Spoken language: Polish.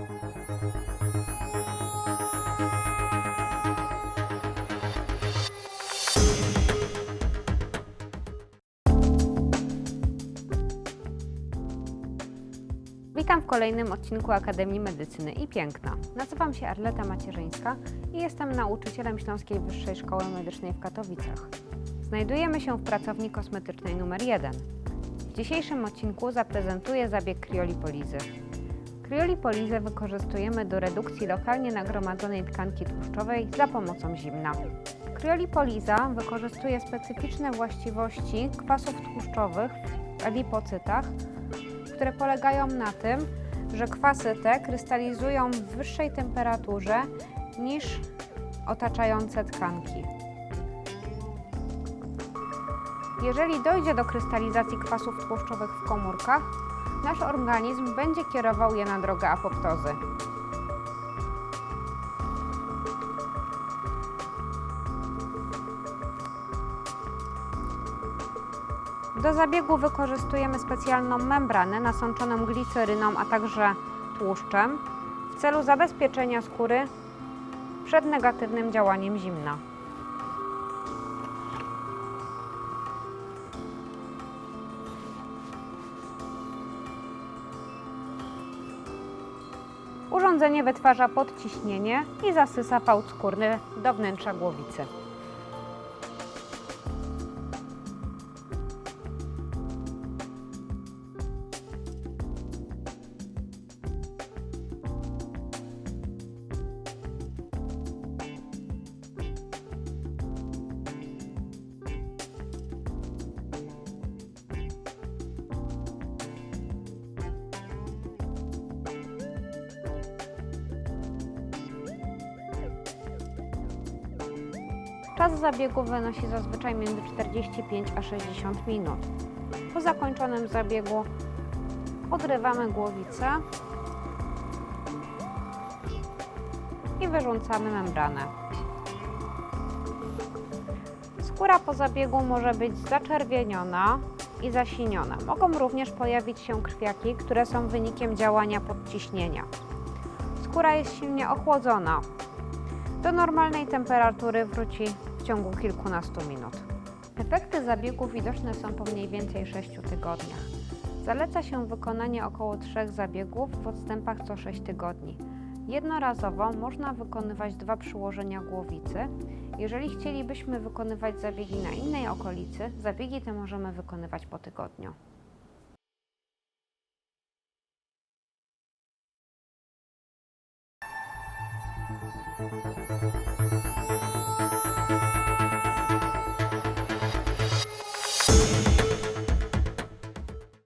Witam w kolejnym odcinku Akademii Medycyny i Piękna. Nazywam się Arleta Macierzyńska i jestem nauczycielem Śląskiej Wyższej Szkoły Medycznej w Katowicach. Znajdujemy się w pracowni kosmetycznej numer 1. W dzisiejszym odcinku zaprezentuję zabieg kriolipolizy. Kriolipolizę wykorzystujemy do redukcji lokalnie nagromadzonej tkanki tłuszczowej za pomocą zimna. Kriolipoliza wykorzystuje specyficzne właściwości kwasów tłuszczowych w adipocytach, które polegają na tym, że kwasy te krystalizują w wyższej temperaturze niż otaczające tkanki. Jeżeli dojdzie do krystalizacji kwasów tłuszczowych w komórkach, nasz organizm będzie kierował je na drogę apoptozy. Do zabiegu wykorzystujemy specjalną membranę nasączoną gliceryną, a także tłuszczem w celu zabezpieczenia skóry przed negatywnym działaniem zimna. Urządzenie wytwarza podciśnienie i zasysa fałd skórny do wnętrza głowicy. Czas zabiegu wynosi zazwyczaj między 45 a 60 minut. Po zakończonym zabiegu odrywamy głowicę i wyrzucamy membranę. Skóra po zabiegu może być zaczerwieniona i zasiniona. Mogą również pojawić się krwiaki, które są wynikiem działania podciśnienia. Skóra jest silnie ochłodzona, do normalnej temperatury wróci w ciągu kilkunastu minut. Efekty zabiegu widoczne są po mniej więcej 6 tygodniach. Zaleca się wykonanie około 3 zabiegów w odstępach co 6 tygodni. Jednorazowo można wykonywać dwa przyłożenia głowicy. Jeżeli chcielibyśmy wykonywać zabiegi na innej okolicy, zabiegi te możemy wykonywać po tygodniu.